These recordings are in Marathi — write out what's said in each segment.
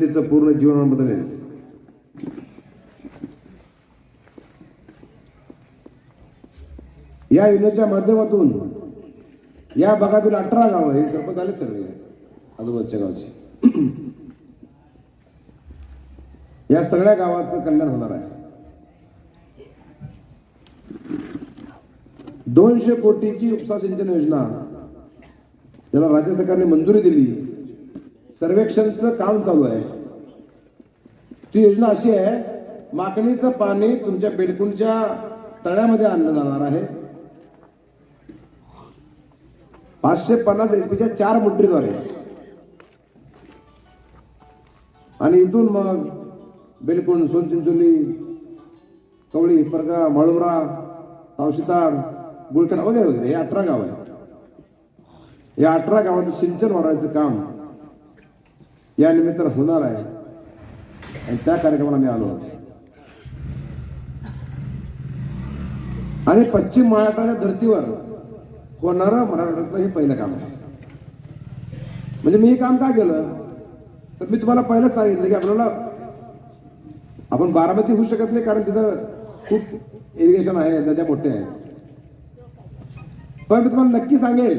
जनतेचं पूर्ण जीवन बदलेल या योजनेच्या माध्यमातून या भागातील अठरा गावं हे सरपंच आले सगळे आजूबाजूच्या गावचे. या सगळ्या गावाचं कल्याण होणार आहे. दोनशे कोटीची उपसा सिंचन योजना ज्याला राज्य सरकारने मंजुरी दिली. सर्वेक्षणचं काम चालू आहे. ती योजना अशी आहे मागणीचं पाणी तुमच्या बेडकुंच्या तळ्यामध्ये आणलं जाणार आहे. पाचशे पन्नास एचपीच्या चार मोटरीद्वारे आणि इथून मग बेलकुंड सोनचिंचोली कवळी परगा मळुरा तावशिताड गुलकंड वगैरे वगैरे हे अठरा गाव आहे या अठरा गावाचं सिंचन वाढवायचं काम या निमित्तानं होणार आहे. आणि त्या कार्यक्रमाला मी आलो आणि पश्चिम महाराष्ट्राच्या धर्तीवर होणारं मराठवाड्यातलं हे पहिलं काम आहे. म्हणजे मी हे काम का केलं? तर मी तुम्हाला पहिलं सांगितलं की आपल्याला आपण बारामती होऊ शकत नाही कारण तिथं खूप इरिगेशन आहे नद्या मोठ्या आहेत. पण मी तुम्हाला नक्की सांगेल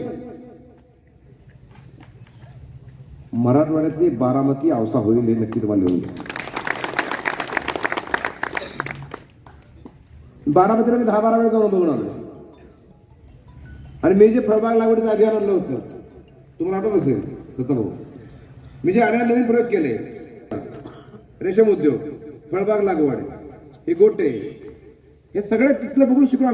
मराठवाड्यातली बारामती आवसा होईल हे नक्की तुम्हाला लिहून घ्या. बारामतीला मी दहा बारा वेळा जाऊन बघून आलो आणि मी जे फळबाग लागवडीचं अभियान आणलं होतं तुम्हाला आठवत असेल? दत्ता भाऊ मी जे अनेक नवीन प्रयोग केले रेशम उद्योग फळबाग लागवड हे गोटे हे सगळे तिथलं बघून शिकलो